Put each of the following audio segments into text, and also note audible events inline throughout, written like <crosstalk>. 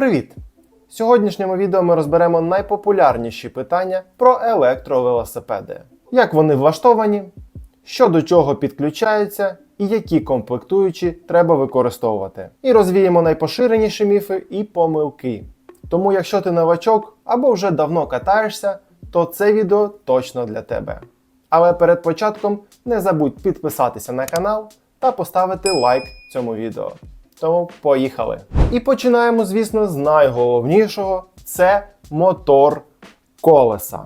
Привіт! В сьогоднішньому відео ми розберемо найпопулярніші питання про електровелосипеди. Як вони влаштовані, що до чого підключаються і які комплектуючі треба використовувати. І розвіємо найпоширеніші міфи і помилки. Тому, якщо ти новачок або вже давно катаєшся, то це відео точно для тебе. Але перед початком не забудь підписатися на канал та поставити лайк цьому відео. Тому поїхали. І починаємо, звісно, з найголовнішого це мотор колеса.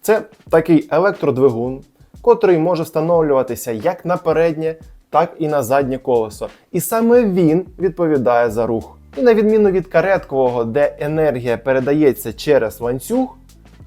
Це такий електродвигун, котрий може встановлюватися як на переднє, так і на заднє колесо. І саме він відповідає за рух. І на відміну від кареткового, де енергія передається через ланцюг,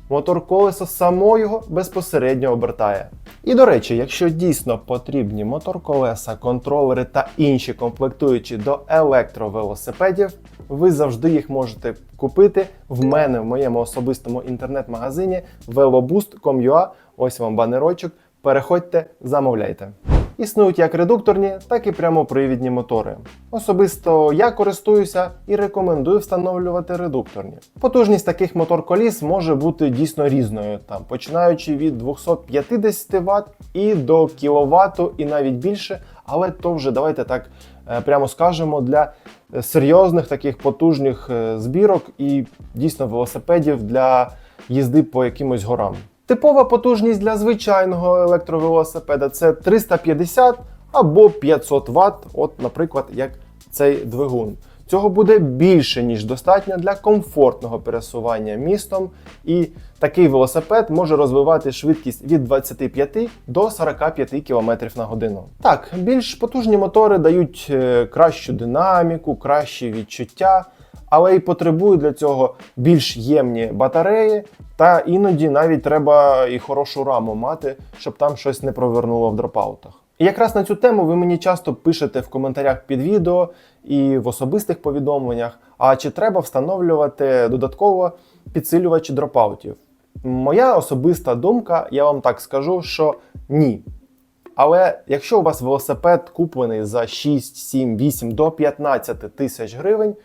мотор колеса само його безпосередньо обертає. І до речі, якщо дійсно потрібні мотор колеса, контролери та інші комплектуючі до електровелосипедів, ви завжди їх можете купити в мене в моєму особистому інтернет-магазині veloboost.com.ua. Ось вам банерочок. Переходьте, замовляйте. Існують як редукторні, так і прямопривідні мотори. Особисто я користуюся і рекомендую встановлювати редукторні. Потужність таких мотор-коліс може бути дійсно різною, там починаючи від 250 Вт і до кВт і навіть більше, але то вже давайте так е, прямо скажемо для е, серйозних таких потужних е, збірок і дійсно велосипедів для їзди по якимось горам. Типова потужність для звичайного електровелосипеда це 350 або 500 Вт, от, наприклад, як цей двигун. Цього буде більше, ніж достатньо для комфортного пересування містом, і такий велосипед може розвивати швидкість від 25 до 45 км на годину. Так, більш потужні мотори дають е, кращу динаміку, кращі відчуття, але й потребують для цього більш ємні батареї, та іноді навіть треба і хорошу раму мати, щоб там щось не провернуло в дропаутах. І якраз на цю тему ви мені часто пишете в коментарях під відео і в особистих повідомленнях, а чи треба встановлювати додатково підсилювачі дропаутів. Моя особиста думка, я вам так скажу, що ні. Але якщо у вас велосипед куплений за 6, 7, 8 до 15 тисяч гривень,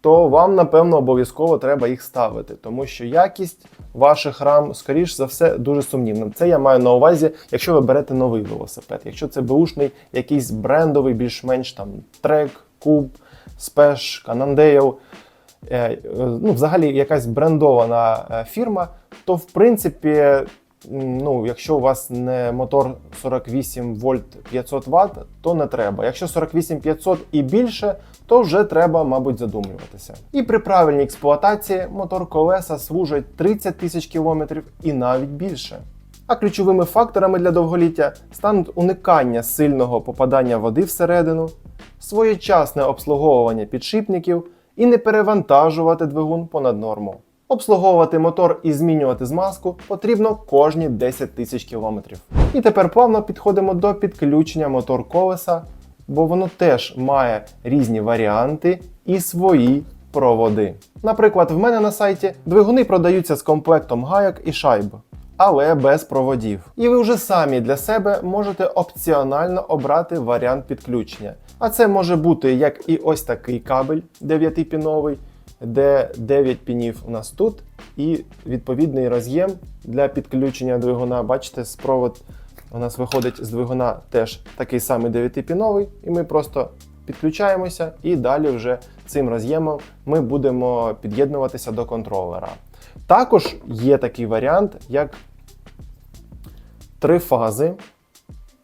то вам, напевно, обов'язково треба їх ставити, тому що якість ваших рам, скоріш за все, дуже сумнівна. Це я маю на увазі, якщо ви берете новий велосипед. Якщо це беушний, якийсь брендовий, більш-менш там трек, куб, спеш, канандейл, е, е, ну, взагалі якась брендована е, фірма, то в принципі, ну, якщо у вас не мотор 48 вольт 500 Вт, то не треба. Якщо 48 500 і більше, то вже треба, мабуть, задумуватися. І при правильній експлуатації мотор колеса служить 30 тисяч кілометрів і навіть більше. А ключовими факторами для довголіття стануть уникання сильного попадання води всередину, своєчасне обслуговування підшипників і не перевантажувати двигун понад норму. Обслуговувати мотор і змінювати змазку потрібно кожні 10 тисяч кілометрів. І тепер плавно підходимо до підключення мотор колеса, бо воно теж має різні варіанти і свої проводи. Наприклад, в мене на сайті двигуни продаються з комплектом гайок і шайб, але без проводів. І ви вже самі для себе можете опціонально обрати варіант підключення. А це може бути як і ось такий кабель 9-піновий, де 9 пінів у нас тут, і відповідний роз'єм для підключення двигуна. Бачите, спровод у нас виходить з двигуна теж такий самий 9-піновий, і ми просто підключаємося, і далі вже цим роз'ємом ми будемо під'єднуватися до контролера. Також є такий варіант, як три фази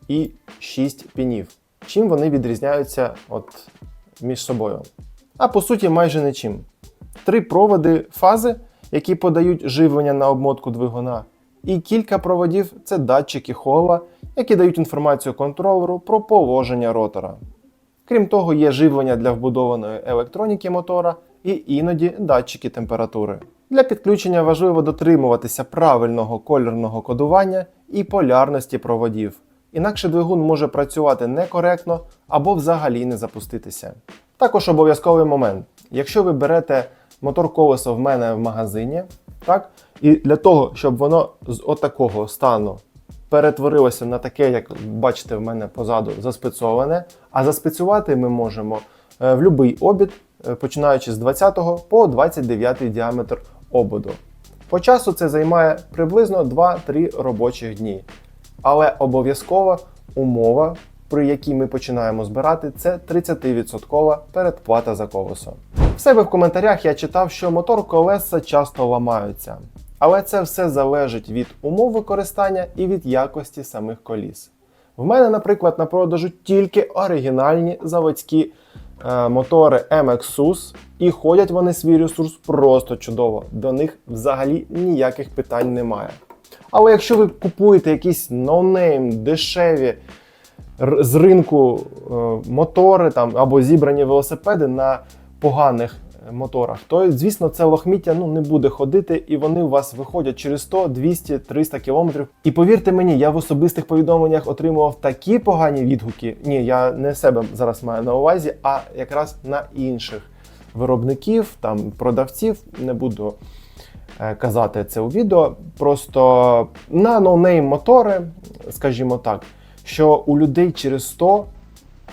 і 6 пінів. Чим вони відрізняються от між собою? А по суті, майже нічим. Три проводи фази, які подають живлення на обмотку двигуна, і кілька проводів це датчики хола, які дають інформацію контролеру про положення ротора. Крім того, є живлення для вбудованої електроніки мотора і іноді датчики температури. Для підключення важливо дотримуватися правильного кольорного кодування і полярності проводів. Інакше двигун може працювати некоректно або взагалі не запуститися. Також обов'язковий момент. Якщо ви берете мотор колесо в мене в магазині, так, і для того, щоб воно з отакого стану перетворилося на таке, як бачите в мене позаду, заспецоване, а заспецювати ми можемо е, в будь-який обід е, починаючи з 20 по 29 діаметр ободу. По часу це займає приблизно 2-3 робочих дні. Але обов'язкова умова, при якій ми починаємо збирати, це 30% передплата за колесо. В себе в коментарях я читав, що мотор колеса часто ламаються. Але це все залежить від умов використання і від якості самих коліс. В мене, наприклад, на продажу тільки оригінальні заводські е, мотори MXUS, і ходять вони свій ресурс просто чудово. До них взагалі ніяких питань немає. Але якщо ви купуєте якісь ноунейм, дешеві з ринку е, мотори там, або зібрані велосипеди на поганих моторах, то звісно це лохміття ну, не буде ходити, і вони у вас виходять через 100, 200, 300 кілометрів. І повірте мені, я в особистих повідомленнях отримував такі погані відгуки. Ні, я не себе зараз маю на увазі, а якраз на інших виробників, там продавців. Не буду е, казати це у відео. Просто на ноунейм мотори, скажімо так, що у людей через 100,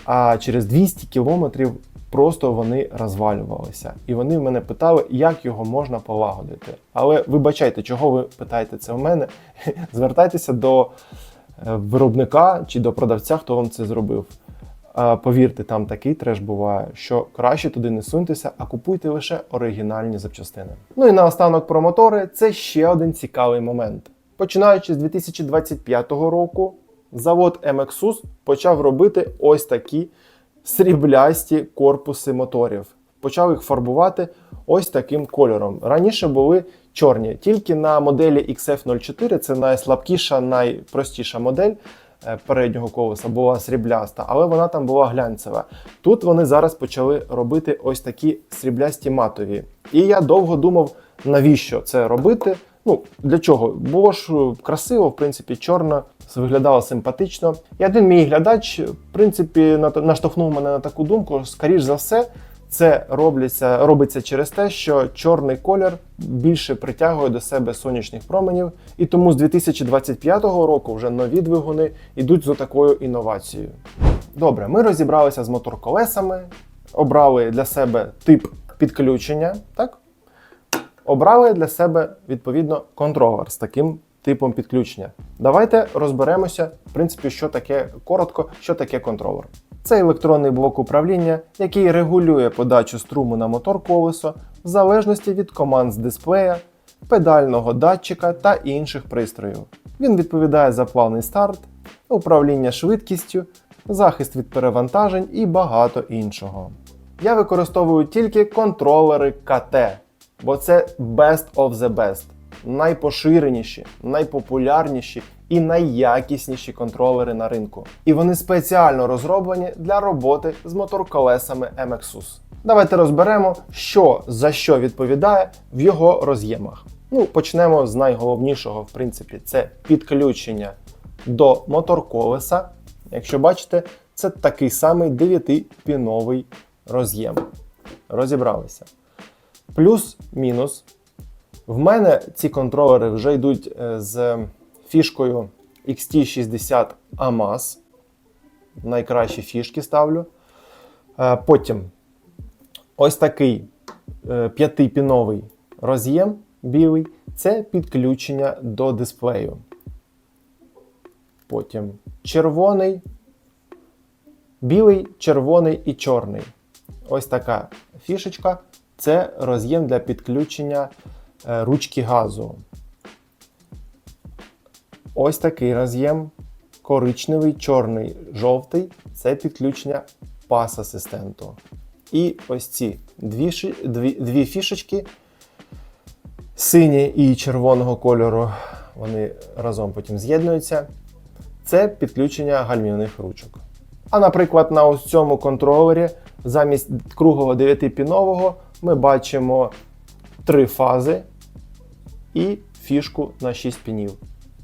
а через 200 кілометрів просто вони розвалювалися. І вони мене питали, як його можна полагодити. Але вибачайте, чого ви питаєте це в мене? <laughs> Звертайтеся до е, виробника чи до продавця, хто вам це зробив. Повірте, там такий треш буває, що краще туди не суньтеся, а купуйте лише оригінальні запчастини. Ну і наостанок про мотори це ще один цікавий момент. Починаючи з 2025 року, завод MXUS почав робити ось такі сріблясті корпуси моторів. Почав їх фарбувати ось таким кольором. Раніше були чорні, тільки на моделі XF04, це найслабкіша, найпростіша модель е, переднього колеса, була срібляста, але вона там була глянцева. Тут вони зараз почали робити ось такі сріблясті матові. І я довго думав, навіщо це робити. Ну, для чого? Було ж е, красиво, в принципі, чорно, виглядало симпатично. І один мій глядач, в принципі, наштовхнув мене на таку думку, скоріш за все, це робиться, робиться через те, що чорний колір більше притягує до себе сонячних променів, і тому з 2025 року вже нові двигуни йдуть з такою інновацією. Добре, ми розібралися з мотор-колесами, обрали для себе тип підключення, так? Обрали для себе відповідно контролер з таким типом підключення. Давайте розберемося, в принципі, що таке коротко, що таке контролер. Це електронний блок управління, який регулює подачу струму на мотор колесо в залежності від команд з дисплея, педального датчика та інших пристроїв. Він відповідає за плавний старт, управління швидкістю, захист від перевантажень і багато іншого. Я використовую тільки контролери КТ, бо це best of the best. Найпоширеніші, найпопулярніші і найякісніші контролери на ринку. І вони спеціально розроблені для роботи з моторколесами MXUS. Давайте розберемо, що за що відповідає в його роз'ємах. Ну, почнемо з найголовнішого, в принципі, це підключення до моторколеса. Якщо бачите, це такий самий 9-піновий роз'єм. Розібралися. Плюс-мінус. В мене ці контролери вже йдуть е, з фішкою XT60 AMAS. Найкращі фішки ставлю. Е, Потім ось такий е, п'ятипіновий роз'єм білий це підключення до дисплею. Потім червоний, білий, червоний і чорний. Ось така фішечка. Це роз'єм для підключення е, ручки газу. Ось такий роз'єм. Коричневий, чорний, жовтий це підключення пас асистенту. І ось ці дві, дві, дві фішечки сині і червоного кольору. Вони разом потім з'єднуються. Це підключення гальмівних ручок. А наприклад, на ось цьому контролері замість круглого 9-пінового ми бачимо три фази і фішку на 6 пінів.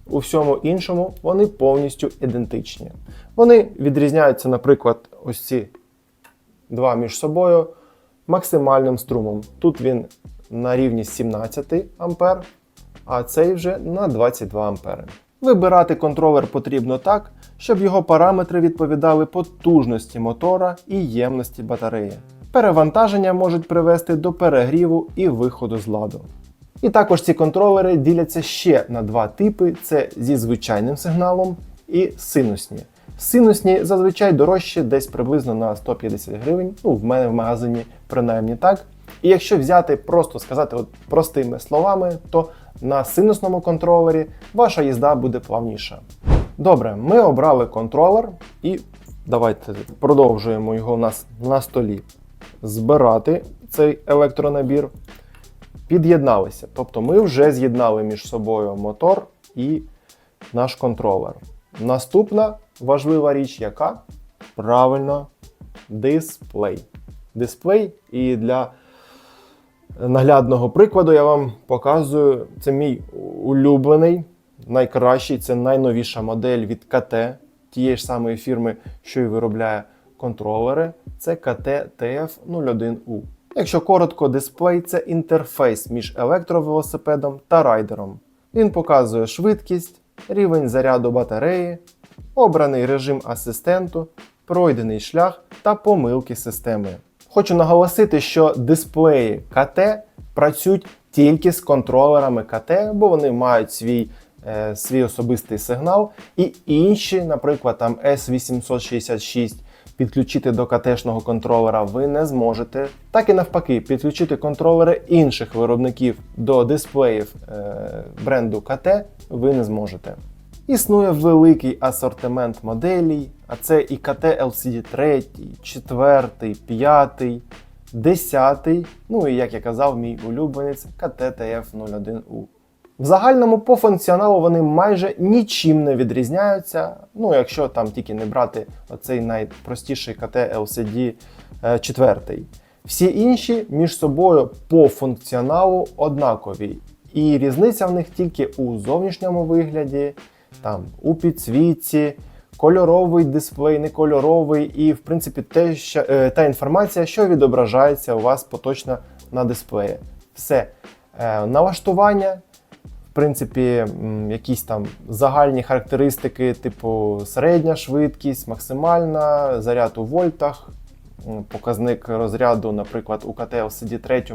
У всьому іншому вони повністю ідентичні. Вони відрізняються, наприклад, ось ці два між собою максимальним струмом. Тут він на рівні 17 А, а цей вже на 22 А. Вибирати контролер потрібно так, щоб його параметри відповідали потужності мотора і ємності батареї. Перевантаження можуть привести до перегріву і виходу з ладу. І також ці контролери діляться ще на два типи: це зі звичайним сигналом і синусні. Синусні зазвичай дорожчі десь приблизно на 150 гривень. Ну, в мене в магазині принаймні так. І якщо взяти, просто сказати от простими словами, то на синусному контролері ваша їзда буде плавніша. Добре, ми обрали контролер і давайте продовжуємо його у нас на столі. Збирати цей електронабір. Під'єдналися. Тобто ми вже з'єднали між собою мотор і наш контролер. Наступна важлива річ, яка? Правильно, дисплей. Дисплей і для наглядного прикладу я вам показую. Це мій улюблений, найкращий, це найновіша модель від КТ, тієї ж самої фірми, що і виробляє контролери. Це КТ TF01U. Якщо коротко, дисплей це інтерфейс між електровелосипедом та райдером. Він показує швидкість, рівень заряду батареї, обраний режим асистенту, пройдений шлях та помилки системи. Хочу наголосити, що дисплеї КТ працюють тільки з контролерами КТ, бо вони мають свій, е, свій особистий сигнал, і інші, наприклад, там S866 підключити до КТ-шного контролера ви не зможете. Так і навпаки, підключити контролери інших виробників до дисплеїв е, бренду КТ ви не зможете. Існує великий асортимент моделей, а це і КТ LCD 3, 4, 5, 10, ну і як я казав, мій улюбленець КТ TF01U. В загальному по функціоналу вони майже нічим не відрізняються. Ну, якщо там тільки не брати оцей найпростіший КТ LCD 4. Всі інші між собою по функціоналу однакові. І різниця в них тільки у зовнішньому вигляді, там, у підсвітці, кольоровий дисплей, не кольоровий, і, в принципі, те, що, е, та інформація, що відображається у вас поточно на дисплеї. Все. Е, налаштування принципі, якісь там загальні характеристики, типу середня швидкість, максимальна, заряд у вольтах, показник розряду, наприклад, у КТ LCD 3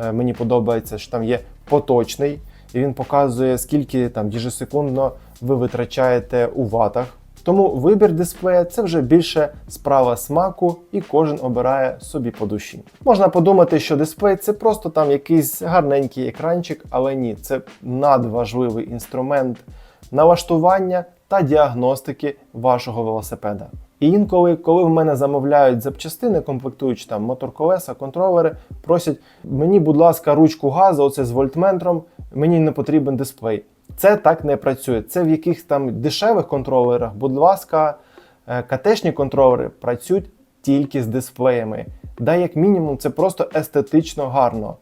е, мені подобається, що там є поточний, і він показує, скільки там діжесекундно ви витрачаєте у ватах. Тому вибір дисплея це вже більше справа смаку, і кожен обирає собі по душі. Можна подумати, що дисплей це просто там якийсь гарненький екранчик, але ні, це надважливий інструмент налаштування та діагностики вашого велосипеда. І інколи, коли в мене замовляють запчастини, комплектуючи там мотор-колеса, контролери, просять мені, будь ласка, ручку газу, оце з вольтметром, мені не потрібен дисплей. Це так не працює. Це в якихось там дешевих контролерах, будь ласка, е, КТшні контролери працюють тільки з дисплеями. Да, як мінімум, це просто естетично гарно.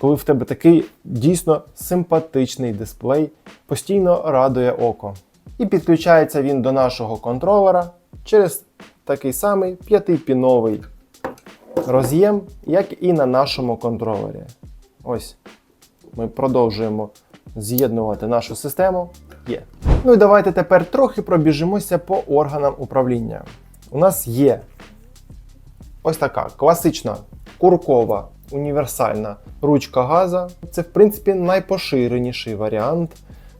Коли в тебе такий дійсно симпатичний дисплей, постійно радує око. І підключається він до нашого контролера через такий самий п'ятипіновий роз'єм, як і на нашому контролері. Ось ми продовжуємо з'єднувати нашу систему. Є. Ну і давайте тепер трохи пробіжимося по органам управління. У нас є ось така класична куркова універсальна ручка газа. Це, в принципі, найпоширеніший варіант,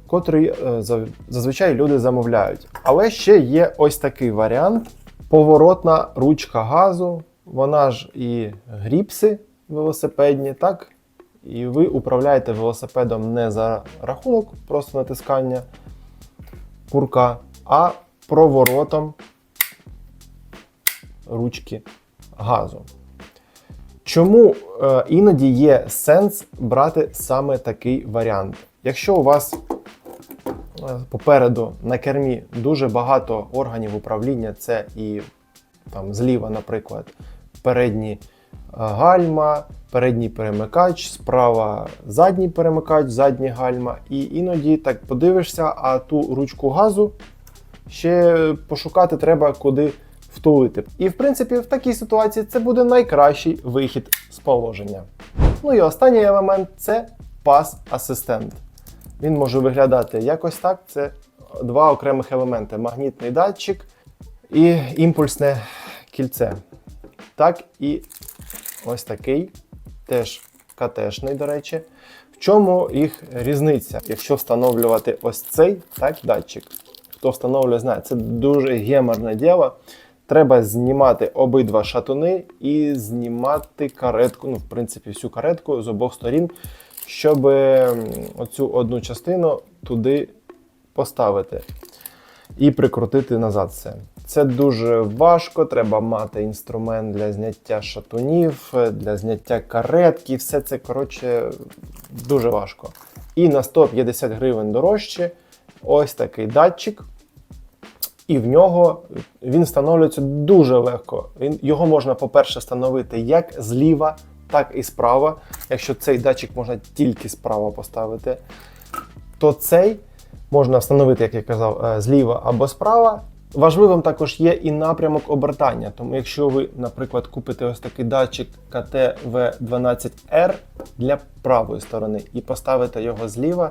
котрий е, зазвичай люди замовляють. Але ще є ось такий варіант: поворотна ручка газу. Вона ж і гріпси велосипедні, так? І ви управляєте велосипедом не за рахунок просто натискання курка, а проворотом ручки газу. Чому е, іноді є сенс брати саме такий варіант? Якщо у вас е, попереду на кермі дуже багато органів управління, це і там зліва, наприклад, передні гальма, передній перемикач, справа задній перемикач, задні гальма. І іноді так подивишся, а ту ручку газу ще пошукати треба куди втулити. І в принципі, в такій ситуації це буде найкращий вихід з положення. Ну і останній елемент це пас-асистент. Він може виглядати якось так: це два окремих елементи: магнітний датчик і імпульсне кільце. Так і ось такий, теж КТшний, до речі. В чому їх різниця? Якщо встановлювати ось цей так, датчик, хто встановлює, знає, це дуже геморне діло. Треба знімати обидва шатуни і знімати каретку, ну, в принципі, всю каретку з обох сторін, щоб оцю одну частину туди поставити і прикрутити назад все. Це дуже важко, треба мати інструмент для зняття шатунів, для зняття каретки. Все це, коротше, дуже важко. І на 150 гривень дорожче ось такий датчик. І в нього він встановлюється дуже легко. Він, його можна, по-перше, встановити як зліва, так і справа. Якщо цей датчик можна тільки справа поставити, то цей можна встановити, як я казав, е, зліва або справа. Важливим також є і напрямок обертання. Тому, якщо ви, наприклад, купите ось такий датчик KT-V12R для правої сторони і поставите його зліва,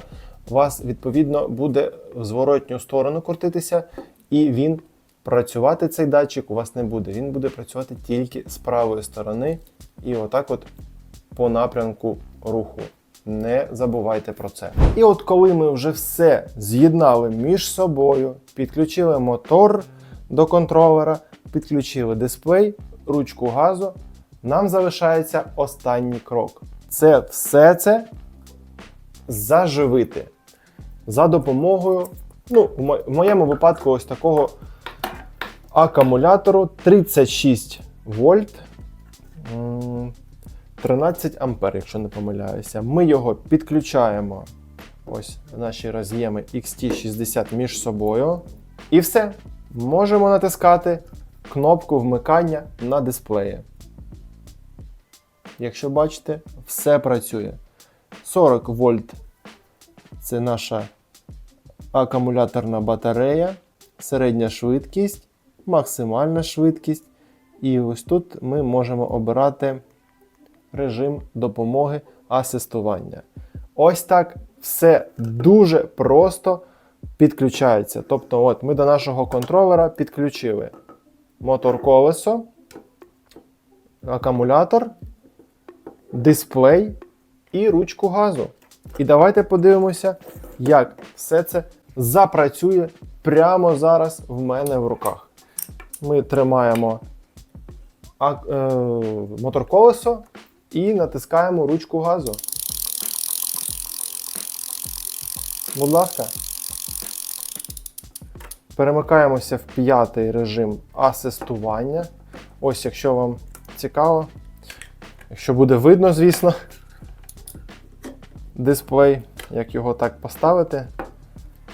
у вас відповідно буде в зворотню сторону крутитися, і він працювати цей датчик у вас не буде. Він буде працювати тільки з правої сторони, і отак, от по напрямку руху. Не забувайте про це. І от коли ми вже все з'єднали між собою, підключили мотор до контролера, підключили дисплей, ручку газу, нам залишається останній крок. Це все це заживити за допомогою, ну, в моєму випадку, ось такого акумулятору 36 вольт. М, 13 ампер, якщо не помиляюся. Ми його підключаємо. Ось наші роз'єми XT60 між собою. І все. Можемо натискати кнопку вмикання на дисплеї. Якщо бачите, все працює. 40 вольт це наша акумуляторна батарея, середня швидкість, максимальна швидкість. І ось тут ми можемо обирати режим допомоги асистування. Ось так все дуже просто підключається. Тобто, от ми до нашого контролера підключили мотор колесо, акумулятор, дисплей і ручку газу. І давайте подивимося, як все це запрацює прямо зараз в мене в руках. Ми тримаємо е, мотор колесо і натискаємо ручку газу. Будь ласка. Перемикаємося в п'ятий режим асистування. Ось, якщо вам цікаво, якщо буде видно, звісно, дисплей, як його так поставити.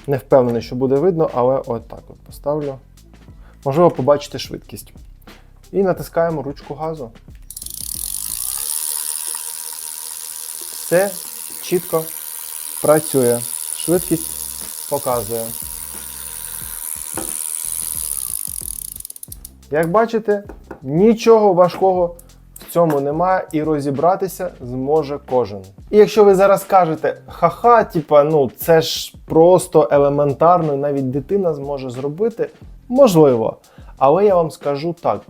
Не впевнений, що буде видно, але от так от поставлю. Можливо, побачити швидкість. І натискаємо ручку газу. Все чітко працює. Швидкість показує. Як бачите, нічого важкого в цьому немає і розібратися зможе кожен. І якщо ви зараз кажете, ха-ха, типа, ну це ж просто елементарно, навіть дитина зможе зробити, можливо. Але я вам скажу так: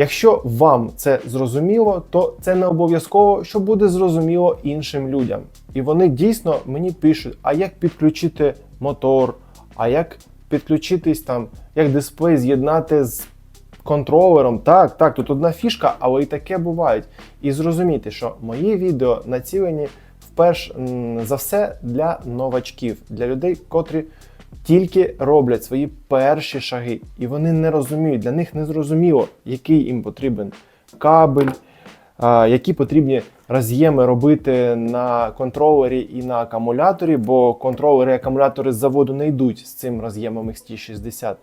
Якщо вам це зрозуміло, то це не обов'язково, що буде зрозуміло іншим людям. І вони дійсно мені пишуть, а як підключити мотор, а як підключитись там, як дисплей з'єднати з контролером. Так, так, тут одна фішка, але і таке буває. І зрозумійте, що мої відео націлені вперш м, за все для новачків, для людей, котрі тільки роблять свої перші шаги, і вони не розуміють, для них не зрозуміло, який їм потрібен кабель, які потрібні роз'єми робити на контролері і на акумуляторі, бо контролери і акумулятори з заводу не йдуть з цим роз'ємом XT60.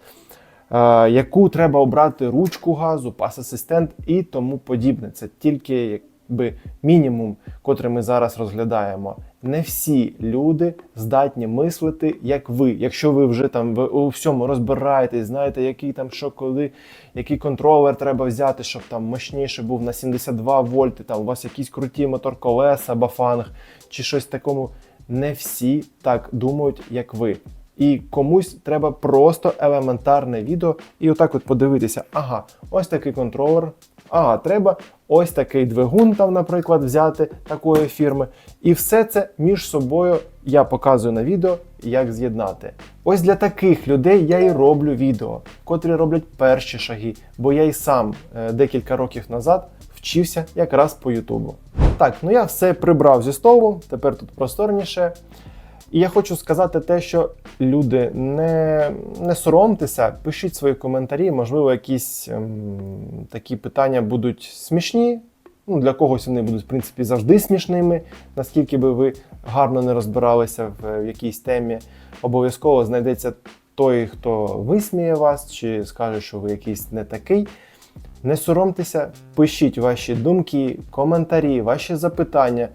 Яку треба обрати ручку газу, пас-асистент і тому подібне. Це тільки якби мінімум, котрий ми зараз розглядаємо. Не всі люди здатні мислити, як ви. Якщо ви вже там ви у всьому розбираєтесь, знаєте, який там що коли, який контролер треба взяти, щоб там мощніше був на 72 вольти, там у вас якісь круті мотор колеса, бафанг чи щось такому. Не всі так думають, як ви. І комусь треба просто елементарне відео, і отак от подивитися: ага, ось такий контролер ага, треба ось такий двигун, там, наприклад, взяти такої фірми. І все це між собою я показую на відео, як з'єднати. Ось для таких людей я і роблю відео, котрі роблять перші шаги, бо я і сам е, декілька років назад вчився якраз по Ютубу. Так, ну я все прибрав зі столу, тепер тут просторніше. І я хочу сказати те, що люди не, не соромтеся, пишіть свої коментарі, можливо, якісь ем, такі питання будуть смішні. Ну, для когось вони будуть, в принципі, завжди смішними, наскільки би ви гарно не розбиралися в, в якійсь темі. Обов'язково знайдеться той, хто висміє вас, чи скаже, що ви якийсь не такий. Не соромтеся, пишіть ваші думки, коментарі, ваші запитання.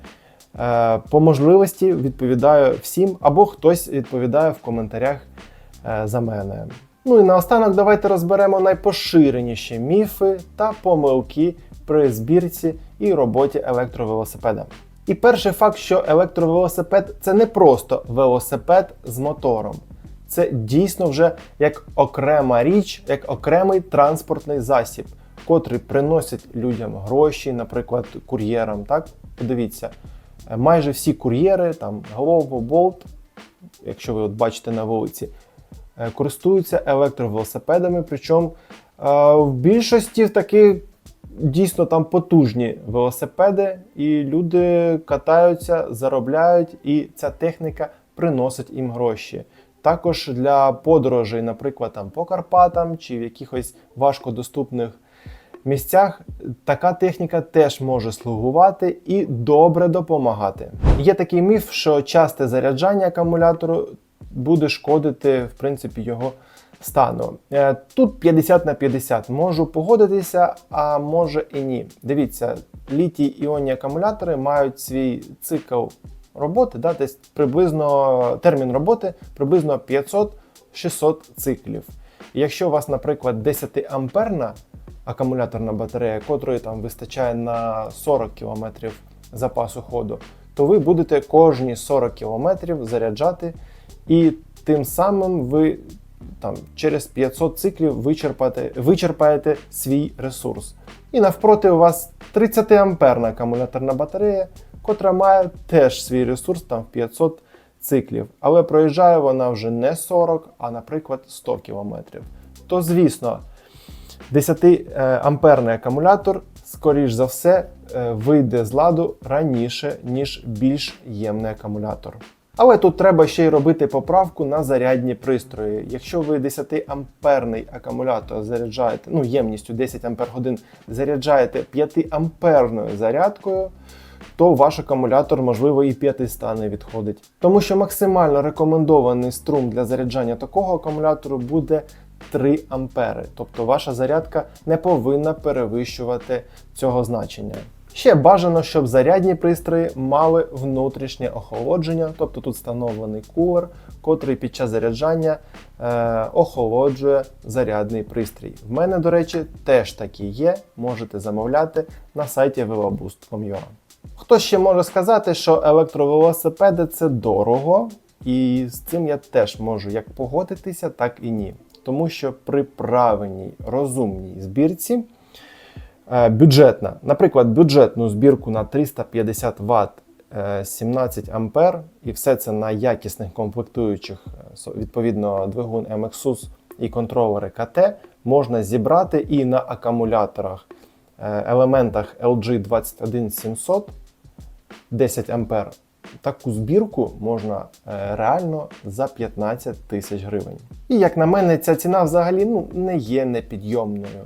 Е, По можливості відповідаю всім, або хтось відповідає в коментарях е, за мене. Ну і наостанок давайте розберемо найпоширеніші міфи та помилки при збірці і роботі електровелосипеда. І перший факт, що електровелосипед це не просто велосипед з мотором. Це дійсно вже як окрема річ, як окремий транспортний засіб, котрий приносить людям гроші, наприклад, кур'єрам. Так, подивіться, майже всі кур'єри, там Glovo, Bolt, якщо ви от бачите на вулиці, е, користуються електровелосипедами. Причому е, в більшості такі дійсно там потужні велосипеди, і люди катаються, заробляють, і ця техніка приносить їм гроші. Також для подорожей, наприклад, там по Карпатам чи в якихось важкодоступних місцях, така техніка теж може слугувати і добре допомагати. Є такий міф, що часте заряджання акумулятору буде шкодити в принципі його стану. Е, Тут 50 на 50 можу погодитися, а може і ні. Дивіться, літій іонні акумулятори мають свій цикл роботи, да, десь приблизно термін роботи приблизно 500-600 циклів. Якщо у вас, наприклад, 10 амперна акумуляторна батарея, котрої там вистачає на 40 км запасу ходу, то ви будете кожні 40 км заряджати, і тим самим ви там через 500 циклів вичерпаєте, вичерпаєте свій ресурс. І навпроти у вас 30 амперна акумуляторна батарея, котра має теж свій ресурс там в 500 циклів, але проїжджає вона вже не 40, а, наприклад, 100 км. То, звісно, 10 амперний акумулятор, скоріш за все, е, вийде з ладу раніше, ніж більш ємний акумулятор. Але тут треба ще й робити поправку на зарядні пристрої. Якщо ви 10 амперний акумулятор заряджаєте, ну ємністю 10 ампер годин заряджаєте 5 амперною зарядкою, то ваш акумулятор, можливо, і 500 не відходить. Тому що максимально рекомендований струм для заряджання такого акумулятору буде 3 ампери. Тобто ваша зарядка не повинна перевищувати цього значення. Ще бажано, щоб зарядні пристрої мали внутрішнє охолодження, тобто тут встановлений кулер, котрий під час заряджання е, охолоджує зарядний пристрій. В мене, до речі, теж такі є, можете замовляти на сайті veloboost.com.ua. Хто ще може сказати, що електровелосипеди це дорого, і з цим я теж можу як погодитися, так і ні. Тому що при правильній розумній збірці е, бюджетна, наприклад, бюджетну збірку на 350 Вт 17 ампер, і все це на якісних комплектуючих, е, відповідно, двигун MXUS і контролери КТ, можна зібрати і на акумуляторах, е, елементах LG 21700 10 ампер. Таку збірку можна е, реально за 15 тисяч гривень. І як на мене, ця ціна взагалі ну, не є непідйомною.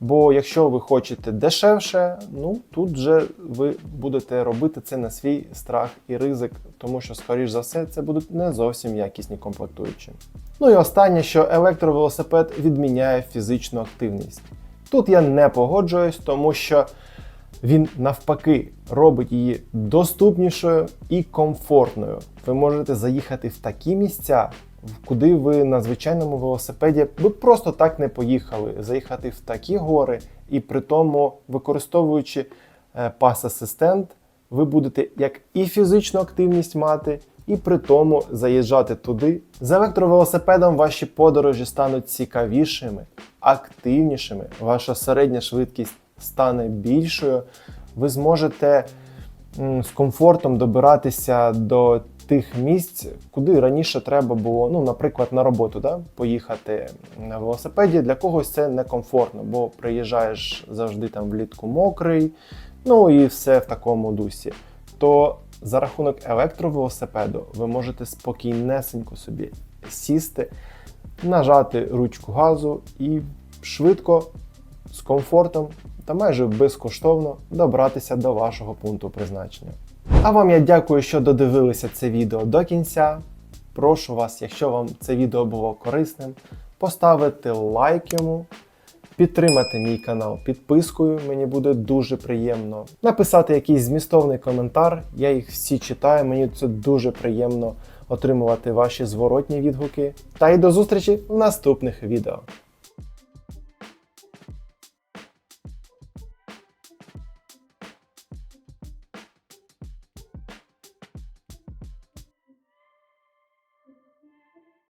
Бо якщо ви хочете дешевше, ну тут же ви будете робити це на свій страх і ризик, тому що, скоріш за все, це будуть не зовсім якісні комплектуючі. Ну і останнє, що електровелосипед відміняє фізичну активність. Тут я не погоджуюсь, тому що він навпаки робить її доступнішою і комфортною. Ви можете заїхати в такі місця, куди ви на звичайному велосипеді ви просто так не поїхали. Заїхати в такі гори, і при тому, використовуючи е, пас-асистент, ви будете як і фізичну активність мати, і при тому заїжджати туди. З електровелосипедом ваші подорожі стануть цікавішими, активнішими. Ваша середня швидкість стане більшою, ви зможете з комфортом добиратися до тих місць, куди раніше треба було, ну, наприклад, на роботу да? поїхати на велосипеді. Для когось це некомфортно, бо приїжджаєш завжди там влітку мокрий, ну і все в такому дусі. То за рахунок електровелосипеду ви можете спокійнесенько собі сісти, нажати ручку газу і швидко, з комфортом та майже безкоштовно добратися до вашого пункту призначення. А вам я дякую, що додивилися це відео до кінця. Прошу вас, якщо вам це відео було корисним, поставити лайк йому, підтримати мій канал підпискою, мені буде дуже приємно. Написати якийсь змістовний коментар, я їх всі читаю, мені це дуже приємно отримувати ваші зворотні відгуки. Та й до зустрічі в наступних відео.